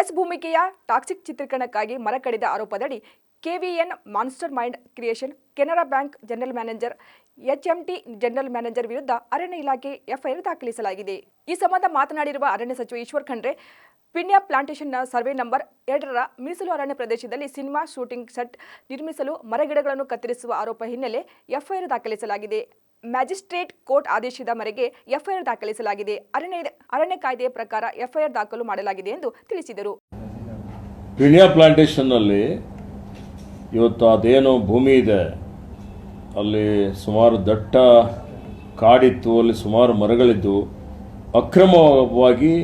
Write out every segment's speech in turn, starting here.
S ಭೂಮಿಕೆಯ toxic ಚಿತ್ರೀಕರಣಕ್ಕಾಗಿ ಮರ ಕಡಿದ ಆರೋಪದಡಿ KVN monster mind creation, Canara bank general manager, HMT general manager ವಿರುದ್ಧ ಅರಣ್ಯ ಇಲಾಖೆ ಎಫ್ಐಆರ್ ದಾಖಲಿಸಲಾಗಿದೆ. ಈ ಸಂಬಂಧ ಮಾತನಾಡಿರುವ ಅರಣ್ಯ ಸಚಿವ ಈಶ್ವರ್ ಖಂಡ್ರೆ, ಪಿಣ್ಯ ಪ್ಲಾಂಟೇಷನ್ನ ಸರ್ವೆ ನಂಬರ್ ಎರಡರ ಮೀಸಲು ಅರಣ್ಯ ಪ್ರದೇಶದಲ್ಲಿ ಸಿನಿಮಾ ಶೂಟಿಂಗ್ ಸೆಟ್ ನಿರ್ಮಿಸಲು ಮರಗಿಡಗಳನ್ನು ಕತ್ತರಿಸುವ ಆರೋಪ ಹಿನ್ನೆಲೆ ಎಫ್ಐಆರ್ ದಾಖಲಿಸಲಾಗಿದೆ. ಮ್ಯಾಜಿಸ್ಟ್ರೇಟ್ ಕೋರ್ಟ್ ಆದೇಶದ ಮೇರೆಗೆ ಎಫ್ಐಆರ್ ದಾಖಲಿಸಲಾಗಿದೆ. ಅರಣ್ಯ ಅರಣ್ಯ ಕಾಯ್ದೆಯ ಪ್ರಕಾರ ಎಫ್ಐಆರ್ ದಾಖಲು ಮಾಡಲಾಗಿದೆ ಎಂದು ತಿಳಿಸಿದರು. ಪಿಣ್ಯ ಪ್ಲಾಂಟೇಶನ್ನಲ್ಲಿ ಇವತ್ತು ಅದೇನೋ ಭೂಮಿ ಇದೆ. ಅಲ್ಲಿ ಸುಮಾರು ದಟ್ಟ ಕಾಡಿತ್ತು, ಅಲ್ಲಿ ಸುಮಾರು ಮರಗಳಿದ್ದು ಅಕ್ರಮವಾಗಿ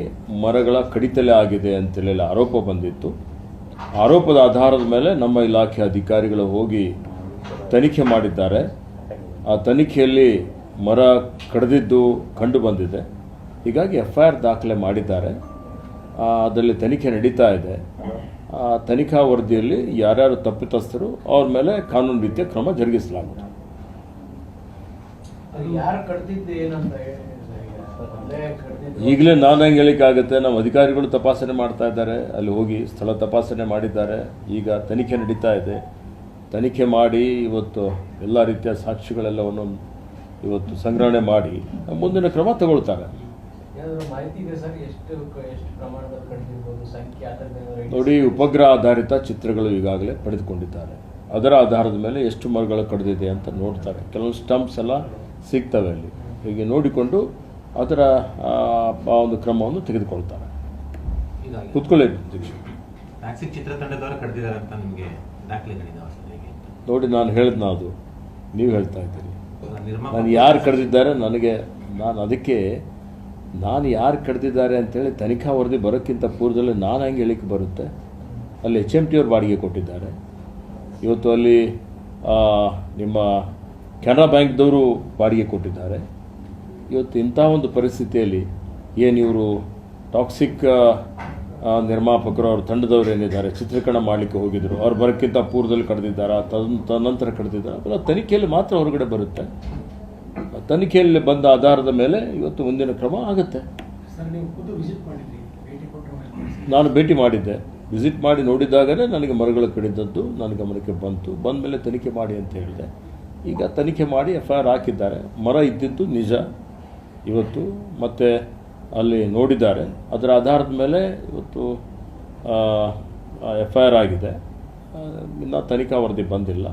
ಮರಗಳ ಕಡಿತಲೆ ಆಗಿದೆ ಅಂತೇಳಿ ಆರೋಪ ಬಂದಿತ್ತು. ಆರೋಪದ ಆಧಾರದ ಮೇಲೆ ನಮ್ಮ ಇಲಾಖೆ ಅಧಿಕಾರಿಗಳು ಹೋಗಿ ತನಿಖೆ ಮಾಡಿದ್ದಾರೆ. ಆ ತನಿಖೆಯಲ್ಲಿ ಮರ ಕಡಿದಿದ್ದು ಕಂಡು ಬಂದಿದೆ. ಹೀಗಾಗಿ ಎಫ್ ಐ ಆರ್ ದಾಖಲೆ ಮಾಡಿದ್ದಾರೆ. ಅದರಲ್ಲಿ ತನಿಖೆ ನಡೀತಾ ಇದೆ. ಆ ತನಿಖಾ ವರದಿಯಲ್ಲಿ ಯಾರ್ಯಾರು ತಪ್ಪಿತಸ್ಥರು ಅವ್ರ ಮೇಲೆ ಕಾನೂನು ರೀತಿಯ ಕ್ರಮ ಜರುಗಿಸಲಾಗುತ್ತೆ ಈಗಲೇ ನಾನು ಹೆಂಗೆ ಹೇಳಿಕ್ಕಾಗುತ್ತೆ? ನಮ್ಮ ಅಧಿಕಾರಿಗಳು ತಪಾಸಣೆ ಮಾಡ್ತಾ ಇದ್ದಾರೆ. ಅಲ್ಲಿ ಹೋಗಿ ಸ್ಥಳ ತಪಾಸಣೆ ಮಾಡಿದ್ದಾರೆ. ಈಗ ತನಿಖೆ ನಡೀತಾ ಇದೆ. ತನಿಖೆ ಮಾಡಿ ಇವತ್ತು ಎಲ್ಲ ರೀತಿಯ ಸಾಕ್ಷಿಗಳೆಲ್ಲವನ್ನು ಇವತ್ತು ಸಂಗ್ರಹಣೆ ಮಾಡಿ ಮುಂದಿನ ಕ್ರಮ ತಗೊಳ್ತಾರೆ. ನೋಡಿ ಉಪಗ್ರಹ ಆಧಾರಿತ ಚಿತ್ರಗಳು ಈಗಾಗಲೇ ಪಡೆದುಕೊಂಡಿದ್ದಾರೆ. ಅದರ ಆಧಾರದ ಮೇಲೆ ಎಷ್ಟು ಮರಗಳು ಕಡಿದಿದೆ ಅಂತ ನೋಡ್ತಾರೆ. ಕೆಲವೊಂದು ಸ್ಟಂಪ್ಸ್ ಎಲ್ಲ ಸಿಗ್ತವೆ ಅಲ್ಲಿ. ಹೀಗೆ ನೋಡಿಕೊಂಡು ಅದರ ಆ, ಒಂದು ಕ್ರಮವನ್ನು ತೆಗೆದುಕೊಳ್ತಾರೆ. ಕುತ್ಕೊಳ್ಳಿ. ಚಿತ್ರತಂಡದವರು ಕಡ್ದಿದ್ದಾರೆ ಅಂತ ನಿಮಗೆ ದಾಖಲೆ ಸರ್ ಹೇಗೆ ನೋಡಿ ನಾನು ಹೇಳಿದ್ನ ಅದು. ನೀವು ಹೇಳ್ತಾ ಇದ್ದೀರಿ. ನಾನು ಯಾರು ಕರೆದಿದ್ದಾರೆ ನನಗೆ ನಾನು ಅದಕ್ಕೆ ನಾನು ಯಾರು ಕರೆದಿದ್ದಾರೆ ಅಂತೇಳಿ ತನಿಖಾ ವರದಿ ಬರೋಕ್ಕಿಂತ ಪೂರ್ವದಲ್ಲಿ ನಾನು ಹೆಂಗೆ ಹೇಳಿಕೆ ಬರುತ್ತೆ? ಅಲ್ಲಿ ಎಚ್ ಎಂ ಟಿ ಅವ್ರು ಬಾಡಿಗೆ ಕೊಟ್ಟಿದ್ದಾರೆ. ಇವತ್ತು ಅಲ್ಲಿ ನಿಮ್ಮ ಕೆನರಾ ಬ್ಯಾಂಕ್ದವರು ಬಾಡಿಗೆ ಕೊಟ್ಟಿದ್ದಾರೆ. ಇವತ್ತು ಇಂಥ ಒಂದು ಪರಿಸ್ಥಿತಿಯಲ್ಲಿ ಏನು ಇವರು ಟಾಕ್ಸಿಕ್ ನಿರ್ಮಾಪಕರು ಅವ್ರ ತಂಡದವ್ರು ಏನಿದ್ದಾರೆ ಚಿತ್ರೀಕರಣ ಮಾಡಲಿಕ್ಕೆ ಹೋಗಿದ್ರು. ಅವ್ರು ಬರೋಕ್ಕಿಂತ ಪೂರ್ವದಲ್ಲಿ ಕಡ್ದಿದ್ದಾರಾ ತದ ತದನಂತರ ಕಡ್ದಿದ್ದಾರಾ. ಅದೆಲ್ಲ ತನಿಖೆಯಲ್ಲಿ ಮಾತ್ರ ಹೊರಗಡೆ ಬರುತ್ತೆ. ತನಿಖೆಯಲ್ಲಿ ಬಂದ ಆಧಾರದ ಮೇಲೆ ಇವತ್ತು ಮುಂದಿನ ಕ್ರಮ ಆಗುತ್ತೆ. ನಾನು ಭೇಟಿ ಮಾಡಿದ್ದೆ. ವಿಸಿಟ್ ಮಾಡಿ ನೋಡಿದಾಗಲೇ ನನಗೆ ಮರಗಳು ಕಡಿದದ್ದು ನನ್ನ ಗಮನಕ್ಕೆ ಬಂತು. ಬಂದ ಮೇಲೆ ತನಿಖೆ ಮಾಡಿ ಅಂತ ಹೇಳಿದೆ. ಈಗ ತನಿಖೆ ಮಾಡಿ ಎಫ್ ಐ ಆರ್ ಹಾಕಿದ್ದಾರೆ. ಮರ ಇದ್ದಿದ್ದು ನಿಜ. ಇವತ್ತು ಮತ್ತು ಅಲ್ಲಿ ನೋಡಿದ್ದಾರೆ. ಅದರ ಆಧಾರದ ಮೇಲೆ ಇವತ್ತು ಎಫ್ ಐ ಆರ್ ಆಗಿದೆ. ಇನ್ನು ತನಿಖಾ ವರದಿ ಬಂದಿಲ್ಲ.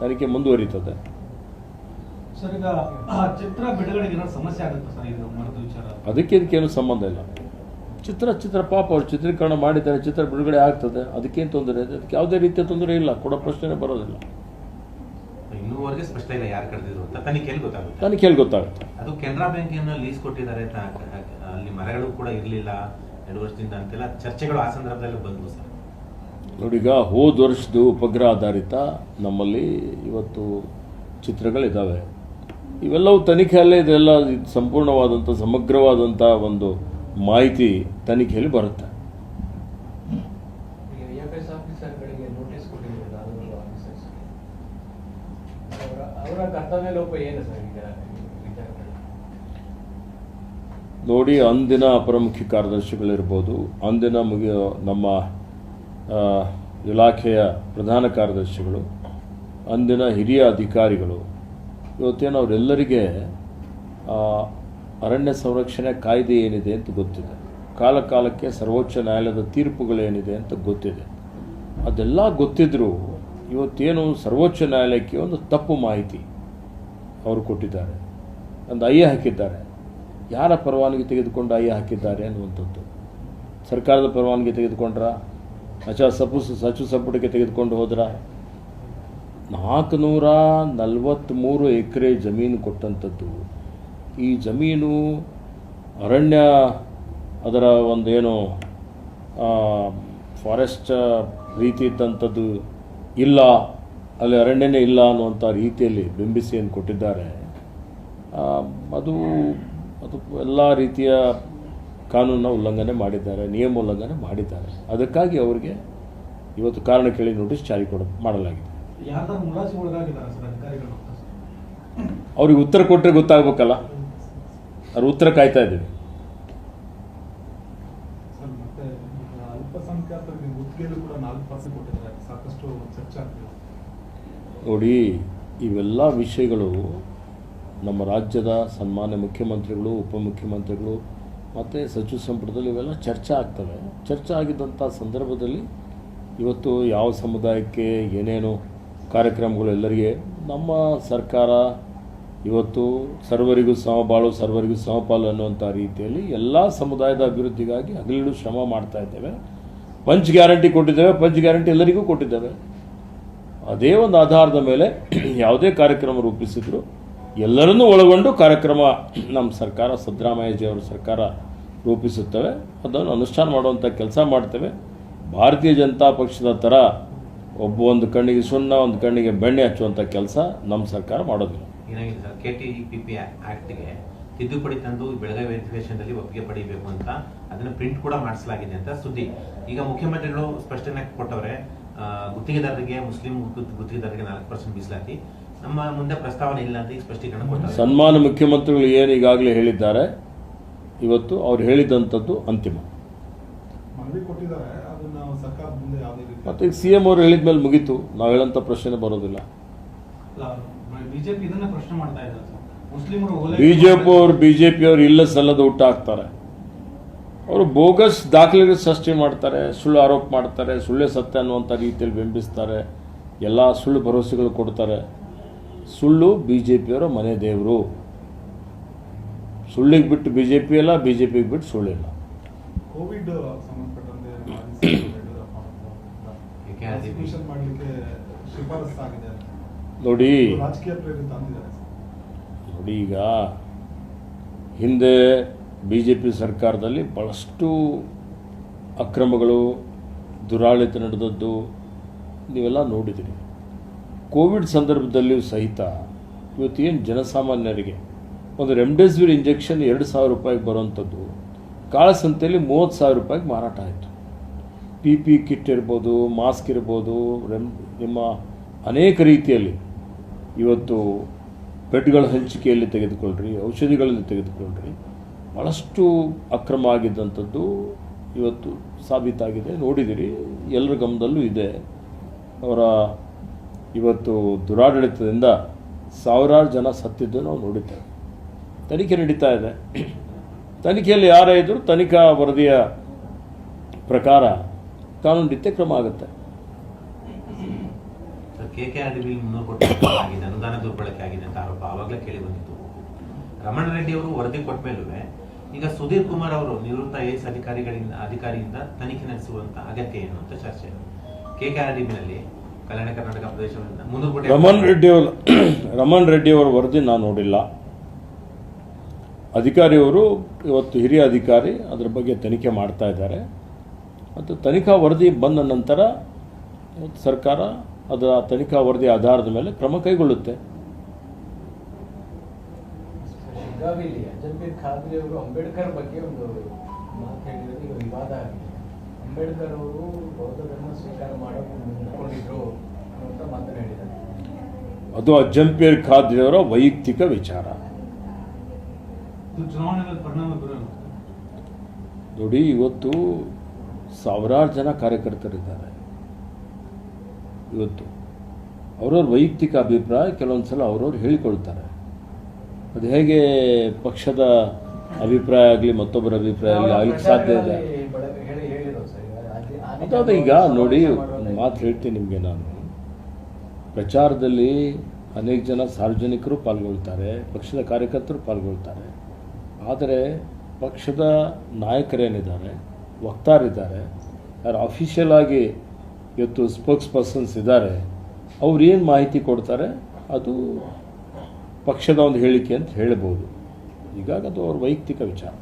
ತನಿಖೆ ಮುಂದುವರಿತದೆ. ಸರ್ ಈಗ ಚಿತ್ರ ಬಿಡುಗಡೆಗೆ ಏನಾದ್ರು ಸಮಸ್ಯೆ ಆಗುತ್ತೆ ಸರ್? ಇದು ಮರದ ವಿಚಾರ. ಅದಕ್ಕೆ ಇದಕ್ಕೇನು ಸಂಬಂಧ ಇಲ್ಲ. ಚಿತ್ರ ಚಿತ್ರ ಪಾಪ ಅವ್ರು ಚಿತ್ರೀಕರಣ ಮಾಡಿದ್ದಾರೆ. ಚಿತ್ರ ಬಿಡುಗಡೆ ಆಗ್ತದೆ. ಅದಕ್ಕೇನು ತೊಂದರೆ ಇದೆ? ಅದಕ್ಕೆ ಯಾವುದೇ ರೀತಿಯ ತೊಂದರೆ ಇಲ್ಲ. ಕೊಡೋ ಪ್ರಶ್ನೆ ಬರೋದಿಲ್ಲ. ಇನ್ನೂವರೆಗೆ ಸ್ಪಷ್ಟ ಇಲ್ಲ ಯಾರು ಕಡ್ದಿದ್ರು ಅಂತ. ತನಿಖೆಯಲ್ಲಿ ಗೊತ್ತಾಗುತ್ತೆ? ತನಿಖೆಯಲ್ಲಿ ಗೊತ್ತಾಗುತ್ತೆ? ಅದು ಕೆನರಾ ಬ್ಯಾಂಕಿನ ಲೀಸ್ ಕೊಟ್ಟಿದ್ದಾರೆ ಅಂತ ಮರಗಳು ಕೂಡ ಇರಲಿಲ್ಲ ಎರಡು ವರ್ಷದಿಂದ ಅಂತೆಲ್ಲ ಚರ್ಚೆಗಳು ಆ ಸಂದರ್ಭದಲ್ಲಿ ಬಂದವು ಸರ್. ನೋಡಿಗ ಈಗ ಹೋದ ವರ್ಷದ್ದು ಉಪಗ್ರಹ ಆಧಾರಿತ ನಮ್ಮಲ್ಲಿ ಇವತ್ತು ಚಿತ್ರಗಳಿದ್ದಾವೆ ಇವೆಲ್ಲವೂ ತನಿಖೆಯಲ್ಲೇ ಇದೆಲ್ಲ ಇದು ಸಂಪೂರ್ಣವಾದಂಥ ಸಮಗ್ರವಾದಂಥ ಒಂದು ಮಾಹಿತಿ ತನಿಖೆಯಲ್ಲಿ ಬರುತ್ತೆ. ಅವರ ಕರ್ತವ್ಯ ಲೋಪ ಏನು ಸರ್ ಈಗ ಈ ವಿಚಾರದಲ್ಲಿ ನೋಡಿ, ಅಂದಿನ ಅಪರ ಮುಖ್ಯ ಕಾರ್ಯದರ್ಶಿಗಳಿರ್ಬೋದು, ಅಂದಿನ ಮುಗಿ ನಮ್ಮ ಇಲಾಖೆಯ ಪ್ರಧಾನ ಕಾರ್ಯದರ್ಶಿಗಳು, ಅಂದಿನ ಹಿರಿಯ ಅಧಿಕಾರಿಗಳು, ಇವತ್ತೇನು ಅವರೆಲ್ಲರಿಗೆ ಅರಣ್ಯ ಸಂರಕ್ಷಣೆ ಕಾಯ್ದೆ ಏನಿದೆ ಅಂತ ಗೊತ್ತಿದೆ. ಕಾಲ ಕಾಲಕ್ಕೆ ಸರ್ವೋಚ್ಚ ನ್ಯಾಯಾಲಯದ ತೀರ್ಪುಗಳೇನಿದೆ ಅಂತ ಗೊತ್ತಿದೆ. ಅದೆಲ್ಲ ಗೊತ್ತಿದ್ದರೂ ಇವತ್ತೇನು ಸರ್ವೋಚ್ಚ ನ್ಯಾಯಾಲಯಕ್ಕೆ ಒಂದು ತಪ್ಪು ಮಾಹಿತಿ ಅವರು ಕೊಟ್ಟಿದ್ದಾರೆ. ಒಂದು ಅಯ್ಯ ಹಾಕಿದ್ದಾರೆ. ಯಾರ ಪರವಾನಗಿ ತೆಗೆದುಕೊಂಡು ಅಯ್ಯ ಹಾಕಿದ್ದಾರೆ ಅನ್ನುವಂಥದ್ದು. ಸರ್ಕಾರದ ಪರವಾನಗಿ ತೆಗೆದುಕೊಂಡ್ರ ಅಚ ಸಪು ಸಚಿವ ಸಂಪುಟಕ್ಕೆ ತೆಗೆದುಕೊಂಡು ಹೋದ್ರ? ನಾಲ್ಕುನೂರ ನಲವತ್ತ್ಮೂರು ಎಕರೆ ಜಮೀನು ಕೊಟ್ಟಂಥದ್ದು. ಈ ಜಮೀನು ಅರಣ್ಯ, ಅದರ ಒಂದೇನು ಫಾರೆಸ್ಟ್ ರೀತಿ ಇದ್ದಂಥದ್ದು ಇಲ್ಲ. ಅಲ್ಲಿ ಅರಣ್ಯನೇ ಇಲ್ಲ ಅನ್ನುವಂಥ ರೀತಿಯಲ್ಲಿ ಬಿಂಬಿಸಿ ಏನು ಕೊಟ್ಟಿದ್ದಾರೆ ಅದು ಅದು ಎಲ್ಲ ರೀತಿಯ ಕಾನೂನ ಉಲ್ಲಂಘನೆ ಮಾಡಿದ್ದಾರೆ ನಿಯಮ ಉಲ್ಲಂಘನೆ ಮಾಡಿದ್ದಾರೆ. ಅದಕ್ಕಾಗಿ ಅವರಿಗೆ ಇವತ್ತು ಕಾರಣ ಕೇಳಿ ನೋಟಿಸ್ ಜಾರಿ ಕೊಡ ಮಾಡಲಾಗಿದೆ. ಅವ್ರಿಗೆ ಉತ್ತರ ಕೊಟ್ಟರೆ ಗೊತ್ತಾಗಬೇಕಲ್ಲ? ಅವ್ರ ಉತ್ತರ ಕಾಯ್ತಾ ಇದ್ದೀವಿ ಮತ್ತೆ ನೋಡಿ ಇವೆಲ್ಲ ವಿಷಯಗಳು ನಮ್ಮ ರಾಜ್ಯದ ಸನ್ಮಾನ್ಯ ಮುಖ್ಯಮಂತ್ರಿಗಳು, ಉಪಮುಖ್ಯಮಂತ್ರಿಗಳು, ಮತ್ತು ಸಚಿವ ಸಂಪುಟದಲ್ಲಿ ಇವೆಲ್ಲ ಚರ್ಚೆ ಆಗ್ತವೆ. ಚರ್ಚೆ ಆಗಿದ್ದಂಥ ಸಂದರ್ಭದಲ್ಲಿ ಇವತ್ತು ಯಾವ ಸಮುದಾಯಕ್ಕೆ ಏನೇನು ಕಾರ್ಯಕ್ರಮಗಳು ಎಲ್ಲರಿಗೆ ನಮ್ಮ ಸರ್ಕಾರ ಇವತ್ತು ಸರ್ವರಿಗೂ ಸಮಬಾಳು ಸರ್ವರಿಗೂ ಸಮಪಾಲು ಅನ್ನುವಂಥ ರೀತಿಯಲ್ಲಿ ಎಲ್ಲ ಸಮುದಾಯದ ಅಭಿವೃದ್ಧಿಗಾಗಿ ಹಗಲಿಡು ಶ್ರಮ ಮಾಡ್ತಾ ಇದ್ದೇವೆ. ಪಂಚ್ ಗ್ಯಾರಂಟಿ ಕೊಟ್ಟಿದ್ದೇವೆ, ಪಂಚ್ ಗ್ಯಾರಂಟಿ ಎಲ್ಲರಿಗೂ ಕೊಟ್ಟಿದ್ದೇವೆ. ಅದೇ ಒಂದು ಆಧಾರದ ಮೇಲೆ ಯಾವುದೇ ಕಾರ್ಯಕ್ರಮ ರೂಪಿಸಿದ್ರು ಎಲ್ಲರನ್ನೂ ಒಳಗೊಂಡು ಕಾರ್ಯಕ್ರಮ ನಮ್ಮ ಸರ್ಕಾರ ಸಿದ್ದರಾಮಯ್ಯಜಿಯವರ ಸರ್ಕಾರ ರೂಪಿಸುತ್ತವೆ. ಅದನ್ನು ಅನುಷ್ಠಾನ ಮಾಡುವಂಥ ಕೆಲಸ ಮಾಡ್ತೇವೆ. ಭಾರತೀಯ ಜನತಾ ಪಕ್ಷದ ಥರ ಒಬ್ಬ ಒಂದು ಕಣ್ಣಿಗೆ ಸುಣ್ಣ, ಒಂದು ಕಣ್ಣಿಗೆ ಬೆಣ್ಣೆ ಹಚ್ಚುವಂಥ ಕೆಲಸ ನಮ್ಮ ಸರ್ಕಾರ ಮಾಡೋದಿಲ್ಲ. ಏನಾಗಿದೆ sir? K T P P ಆ್ಯಕ್ಟ್ಗೆ ತಿದ್ದುಪಡಿ ತಂದು ಬೆಳಗಾವಿ ಅಧಿವೇಶನದಲ್ಲಿ ಒಪ್ಪಿಗೆ ಪಡಿಬೇಕು ಅಂತ ಅದನ್ನು ಪ್ರಿಂಟ್ ಕೂಡ ಮಾಡಿಸಲಾಗಿದೆ ಅಂತ ಸುದ್ದಿ. ಈಗ ಮುಖ್ಯಮಂತ್ರಿಗಳು ಸ್ಪಷ್ಟನೆ ಕೊಟ್ಟವ್ರೆ ಗುತ್ತಿಗೆದಾರರಿಗೆ, ಮುಸ್ಲಿಂ ಗುತ್- ಗುತ್ತಿಗೆದಾರರಿಗೆ ನಾಲ್ಕು ಪರ್ಸೆಂಟ್ ಮೀಸಲಾತಿ ನಮ್ಮ ಮುಂದೆ ಪ್ರಸ್ತಾವನೆ ಇಲ್ಲ ಅಂತ ಈಗ ಸ್ಪಷ್ಟೀಕರಣ ಸನ್ಮಾನ ಮುಖ್ಯಮಂತ್ರಿಗಳು ಏನು ಈಗಾಗಲೇ ಹೇಳಿದ್ದಾರೆ ಇವತ್ತು ಅವ್ರು ಹೇಳಿದಂಥದ್ದು ಅಂತಿಮ. ಮತ್ತೆ ಕೊಟ್ಟಿದ್ದಾರೆ ಅದನ್ನ ಸರ್ಕಾರ ಮುಂದೆ ಯಾವುದೇ ರೀತಿ ಮತ್ತು ಈಗ ಸಿ ಎಂ ಅವರು ಹೇಳಿದ ಮೇಲೆ ಮುಗೀತು ನಾವು ಹೇಳಂತ ಪ್ರಶ್ನೆ ಬರೋದಿಲ್ಲ. ಬಿಜೆಪಿ ಅವರು ಬಿಜೆಪಿ ಜೆ ಪಿ ಅವರು ಇಲ್ಲ ಸಲ್ಲದ ಊಟ ಹಾಕ್ತಾರೆ. ಅವರು ಬೋಗಸ್ ದಾಖಲೆಗಳು ಸೃಷ್ಟಿ ಮಾಡ್ತಾರೆ ಸುಳ್ಳು ಆರೋಪ ಮಾಡ್ತಾರೆ ಸುಳ್ಳೆ ಸತ್ಯ ಅನ್ನುವಂಥ ರೀತಿಯಲ್ಲಿ ಬಿಂಬಿಸ್ತಾರೆ ಎಲ್ಲ ಸುಳ್ಳು ಭರವಸೆಗಳು ಕೊಡ್ತಾರೆ. ಸುಳ್ಳು ಬಿ ಜೆ ಪಿಯವರ ಮನೆ ದೇವರು. ಸುಳ್ಳಿಗೆ ಬಿಟ್ಟು ಬಿ ಜೆ ಪಿ ಅಲ್ಲ ಬಿ ಜೆ ಪಿಗೆ ಬಿಟ್ಟು ಸುಳ್ಳಿಲ್ಲ ಕೋವಿಡ್ ನೋಡಿ. ನೋಡಿ ಈಗ ಹಿಂದೆ ಬಿ ಜೆ ಪಿ ಸರ್ಕಾರದಲ್ಲಿ ಭಾಳಷ್ಟು ಅಕ್ರಮಗಳು ದುರಾಳಿತ ನಡೆದದ್ದು ನೀವೆಲ್ಲ ನೋಡಿದಿರಿ. ಕೋವಿಡ್ ಸಂದರ್ಭದಲ್ಲಿಯೂ ಸಹಿತ ಇವತ್ತೇನು ಜನಸಾಮಾನ್ಯರಿಗೆ ಒಂದು ರೆಮ್ಡೆಸಿವಿರ್ ಇಂಜೆಕ್ಷನ್ ಎರಡು ಸಾವಿರ ರೂಪಾಯಿಗೆ ಬರುವಂಥದ್ದು ಕಾಳಸಂತೆಯಲ್ಲಿ ಮೂವತ್ತು ಸಾವಿರ ರೂಪಾಯಿಗೆ ಮಾರಾಟ ಆಯಿತು. ಪಿ ಪಿ ಕಿಟ್ ಇರ್ಬೋದು, ಮಾಸ್ಕ್ ಇರ್ಬೋದು, ರೆಮ್, ನಿಮ್ಮ ಅನೇಕ ರೀತಿಯಲ್ಲಿ ಇವತ್ತು ಬೆಡ್ಗಳ ಹಂಚಿಕೆಯಲ್ಲಿ ತೆಗೆದುಕೊಳ್ಳ್ರಿ, ಔಷಧಿಗಳಲ್ಲಿ ತೆಗೆದುಕೊಳ್ಳ್ರಿ ಭಾಳಷ್ಟು ಅಕ್ರಮ ಆಗಿದ್ದಂಥದ್ದು ಇವತ್ತು ಸಾಬೀತಾಗಿದೆ. ನೋಡಿದಿರಿ, ಎಲ್ಲರ ಗಮನದಲ್ಲೂ ಇದೆ. ಅವರ ಇವತ್ತು ದುರಾಡಳಿತದಿಂದ ಸಾವಿರಾರು ಜನ ಸತ್ತಿದ್ದು ನಾವು ನೋಡಿದ್ದೇವೆ. ತನಿಖೆ ನಡೀತಾ ಇದೆ. ತನಿಖೆಯಲ್ಲಿ ಯಾರೇ ಇದ್ದರೂ ತನಿಖಾ ವರದಿಯ ಪ್ರಕಾರ ಕಾನೂನು ರೀತ್ಯ ಕ್ರಮ ಆಗುತ್ತೆ. ಅನುದಾನ ದುರ್ಬಳಕೆ ಆಗಿದೆ ಅಂತ ಆರೋಪ ಆವಾಗಲೇ ಕೇಳಿ ಬಂದಿತ್ತು. ರಮಣ ರೆಡ್ಡಿ ಅವರು ವರದಿ ಕೊಟ್ಟ ಮೇಲೂ ಈಗ ಸುಧೀರ್ ಕುಮಾರ್ ಅವರು ನಿವೃತ್ತ ಐ ಎಸ್ ಅಧಿಕಾರಿಗಳಿಂದ ಅಧಿಕಾರಿಯಿಂದ ತನಿಖೆ ನಡೆಸುವಂತ ಅಗತ್ಯ ಏನು ಅಂತ ಚರ್ಚೆ. K K R D Kalyana Karnataka ಪ್ರದೇಶದಿಂದ. ಮುನ್ನೂರು ರಮಣ್ ರೆಡ್ಡಿ ಅವರು ರಮಣ್ ರೆಡ್ಡಿ ಅವರ ವರದಿ ನಾನು ನೋಡಿಲ್ಲ. ಅಧಿಕಾರಿಯವರು ಇವತ್ತು ಹಿರಿಯ ಅಧಿಕಾರಿ ಅದರ ಬಗ್ಗೆ ತನಿಖೆ ಮಾಡ್ತಾ ಇದ್ದಾರೆ. ಮತ್ತು ತನಿಖಾ ವರದಿ ಬಂದ ನಂತರ ಇವತ್ತು ಸರ್ಕಾರ ಅದರ ತನಿಖಾ ವರದಿ ಆಧಾರದ ಮೇಲೆ ಕ್ರಮ ಕೈಗೊಳ್ಳುತ್ತೆ. ಅಂಬೇಡ್ಕರ್ ಬಗ್ಗೆ ಒಂದು ಮಾತು ಹೇಳಿರೋದು ಈಗ ವಿವಾದ ಆಗಿದೆ. ಅಂಬೇಡ್ಕರ್ ಅವರು ಬೌದ್ಧ ಧರ್ಮ ಸ್ವೀಕಾರ ಮಾಡೋಕೆ ಮುಂದ್ಕೊಂಡಿದ್ರು ಅನ್ನುವಂಥ ಮಾತನ್ನು ಹೇಳಿದ್ದಾರೆ. ಅದು ಅಜ್ಜಂಪೇರ್ ಖಾದ್ರಿಯವರ ವೈಯಕ್ತಿಕ ವಿಚಾರ. ನೋಡಿ ಇವತ್ತು ಸಾವಿರಾರು ಜನ ಕಾರ್ಯಕರ್ತರಿದ್ದಾರೆ. ಇವತ್ತು ಅವರವ್ರ ವೈಯಕ್ತಿಕ ಅಭಿಪ್ರಾಯ ಕೆಲವೊಂದು ಸಲ ಅವ್ರವ್ರು ಹೇಳಿಕೊಳ್ತಾರೆ. ಅದು ಹೇಗೆ ಪಕ್ಷದ ಅಭಿಪ್ರಾಯ ಆಗಲಿ ಮತ್ತೊಬ್ಬರ ಅಭಿಪ್ರಾಯ ಆಗಲಿ ಆಗ್ಲಿಕ್ಕೆ ಸಾಧ್ಯ ಇದೆ? ಅದಾದ ಈಗ ನೋಡಿ, ಮಾತು ಹೇಳ್ತೀನಿ ನಿಮಗೆ ನಾನು. ಪ್ರಚಾರದಲ್ಲಿ ಅನೇಕ ಜನ ಸಾರ್ವಜನಿಕರು ಪಾಲ್ಗೊಳ್ತಾರೆ, ಪಕ್ಷದ ಕಾರ್ಯಕರ್ತರು ಪಾಲ್ಗೊಳ್ತಾರೆ. ಆದರೆ ಪಕ್ಷದ ನಾಯಕರೇನಿದ್ದಾರೆ, ವಕ್ತಾರಿದ್ದಾರೆ, ಯಾರು ಅಫಿಷಿಯಲ್ ಆಗಿ ಇವತ್ತು ಸ್ಪೋಕ್ಸ್ ಪರ್ಸನ್ಸ್ ಇದ್ದಾರೆ, ಅವ್ರು ಏನು ಮಾಹಿತಿ ಕೊಡ್ತಾರೆ, ಅದು ಪಕ್ಷದ ಒಂದು ಹೇಳಿಕೆ ಅಂತ ಹೇಳ್ಬೋದು. ಹೀಗಾಗಿ ಅದು ಅವ್ರ ವೈಯಕ್ತಿಕ ವಿಚಾರ.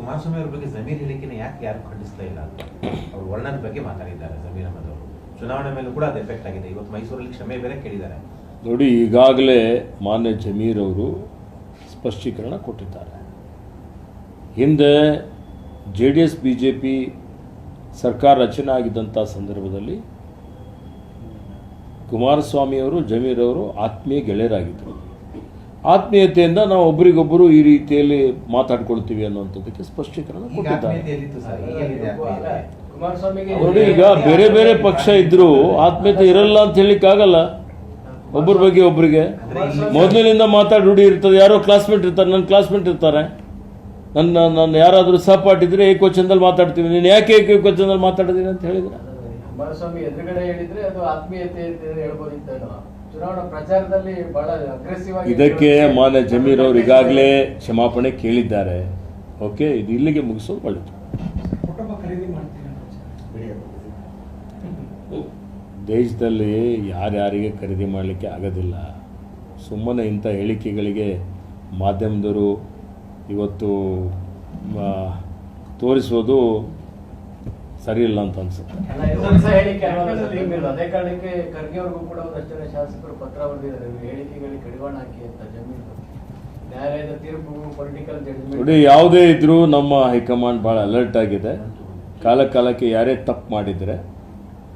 ಕುಮಾರಸ್ವಾಮಿ ಅವ್ರ ಬಗ್ಗೆ ಜಮೀರ್ ಹೇಳಿಕೆನ ಯಾಕೆ ಯಾರು ಖಂಡಿಸ್ತಾ ಇಲ್ಲ ಅಂತ? ಅವ್ರ ವರ್ಣನ ಬಗ್ಗೆ ಮಾತಾಡಿದ್ದಾರೆ ಜಮೀರ್ ಅಹಮದ್ ಅವರು. ಚುನಾವಣೆ ಮೇಲೂ ಕೂಡ ಅದು ಎಫೆಕ್ಟ್ ಆಗಿದೆ. ಇವತ್ತು ಮೈಸೂರಲ್ಲಿ ಕ್ಷಮೆ ಬೇರೆ ಕೇಳಿದ್ದಾರೆ. ನೋಡಿ, ಈಗಾಗಲೇ ಮಾನ್ಯ ಜಮೀರ್ ಅವರು ಸ್ಪಷ್ಟೀಕರಣ ಕೊಟ್ಟಿದ್ದಾರೆ. ಹಿಂದೆ J D S, B J P ಸರ್ಕಾರ ರಚನೆ ಆಗಿದ್ದಂಥ ಸಂದರ್ಭದಲ್ಲಿ ಕುಮಾರಸ್ವಾಮಿಯವರು ಜಮೀರ್ ಅವರು ಆತ್ಮೀಯ ಗೆಳೆಯರಾಗಿದ್ದರು. ಆತ್ಮೀಯತೆಯಿಂದ ನಾವು ಒಬ್ರಿಗೊಬ್ಬರು ಈ ರೀತಿಯಲ್ಲಿ ಮಾತಾಡ್ಕೊಳ್ತೀವಿ ಅನ್ನುವಂಥದ್ದಕ್ಕೆ ಸ್ಪಷ್ಟೀಕರಣ ಕೊಟ್ಟಿದ್ದಾರೆ. ಈಗ ಬೇರೆ ಬೇರೆ ಪಕ್ಷ ಇದ್ರು ಆತ್ಮೀಯತೆ ಇರಲ್ಲ ಅಂತ ಹೇಳಲಿಕ್ಕಾಗಲ್ಲ ಒಬ್ಬರ ಬಗ್ಗೆ ಒಬ್ಬರಿಗೆ ಮೊದಲಿನಿಂದ ಮಾತಾಡಿ ರೂಢಿ ಇರ್ತದೆ. ಯಾರೋ ಕ್ಲಾಸ್ಮೇಟ್ ಇರ್ತಾರೆ ನನ್ನ ಕ್ಲಾಸ್ಮೇಟ್ ಇರ್ತಾರೆ. ನನ್ನ ನನ್ನ ಯಾರಾದರೂ ಸಹಪಾಠಿ ಇದ್ರೆ ಏಕವಚನದಲ್ಲಿ ಮಾತಾಡ್ತೀವಿ ನೀನು ಯಾಕೆ ಏಕವಚನದಲ್ಲಿ ಮಾತಾಡಿದೀನಿ ಅಂತ ಹೇಳಿದ್ರೆ? ಇದಕ್ಕೆ ಮಾನ್ಯ ಜಮೀರ್ ಅವರು ಈಗಾಗಲೇ ಕ್ಷಮಾಪಣೆ ಕೇಳಿದ್ದಾರೆ. ಓಕೆ ಇದು ಇಲ್ಲಿಗೆ ಮುಗಿಸೋದು ಒಳ್ಳೆಯದು. ದೇಶದಲ್ಲಿ ಯಾರ್ಯಾರಿಗೆ ಖರೀದಿ ಮಾಡಲಿಕ್ಕೆ ಆಗೋದಿಲ್ಲ. ಸುಮ್ಮನೆ ಇಂಥ ಹೇಳಿಕೆಗಳಿಗೆ ಮಾಧ್ಯಮದವರು ಇವತ್ತು ತೋರಿಸೋದು ಸರಿ ಇಲ್ಲ ಅಂತ ಅನ್ಸುತ್ತೆ. ನೋಡಿ ಯಾವುದೇ ಇದ್ರೂ ನಮ್ಮ ಹೈಕಮಾಂಡ್ ಭಾಳ ಅಲರ್ಟ್ ಆಗಿದೆ. ಕಾಲ ಕಾಲಕ್ಕೆ ಯಾರೇ ತಪ್ಪು ಮಾಡಿದರೆ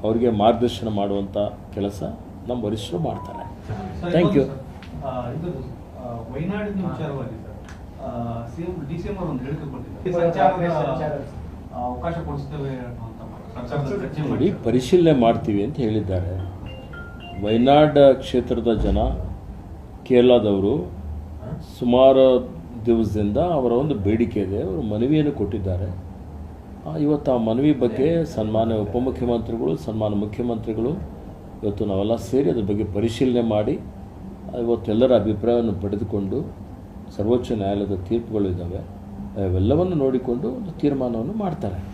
ಅವರಿಗೆ ಮಾರ್ಗದರ್ಶನ ಮಾಡುವಂಥ ಕೆಲಸ ನಮ್ಮ ವರಿಷ್ಠರು ಮಾಡ್ತಾರೆ. ಥ್ಯಾಂಕ್ ಯು ವಯನಾಡಿನ ವಿಚಾರವಾಗಿ sir. CM D C M ಅವರು ಒಂದು ಹೇಳಿಕೆ ಕೊಟ್ಟಿದ್ದಾರೆ. ಅವಕಾಶ ಕೊಡಿಸ್ತೇವೆ ಅನ್ನುವಂಥ ಪರಿಶೀಲನೆ ಮಾಡ್ತೀವಿ ಅಂತ ಹೇಳಿದ್ದಾರೆ. ವಯನಾಡ್ ಕ್ಷೇತ್ರದ ಜನ ಕೇರಳದವರು ಸುಮಾರು ದಿವಸದಿಂದ ಅವರ ಒಂದು ಬೇಡಿಕೆ ಇದೆ. ಅವರು ಮನವಿಯನ್ನು ಕೊಟ್ಟಿದ್ದಾರೆ. ಇವತ್ತು ಆ ಮನವಿ ಬಗ್ಗೆ ಸನ್ಮಾನ್ಯ ಉಪಮುಖ್ಯಮಂತ್ರಿಗಳು ಸನ್ಮಾನ್ಯ ಮುಖ್ಯಮಂತ್ರಿಗಳು ಇವತ್ತು ನಾವೆಲ್ಲ ಸೇರಿ ಅದ್ರ ಬಗ್ಗೆ ಪರಿಶೀಲನೆ ಮಾಡಿ ಇವತ್ತೆಲ್ಲರ ಅಭಿಪ್ರಾಯವನ್ನು ಪಡೆದುಕೊಂಡು ಸರ್ವೋಚ್ಚ ನ್ಯಾಯಾಲಯದ ತೀರ್ಪುಗಳು ಇದ್ದಾವೆ. ಅವೆಲ್ಲವನ್ನು ನೋಡಿಕೊಂಡು ಒಂದು ತೀರ್ಮಾನವನ್ನು ಮಾಡ್ತಾರೆ.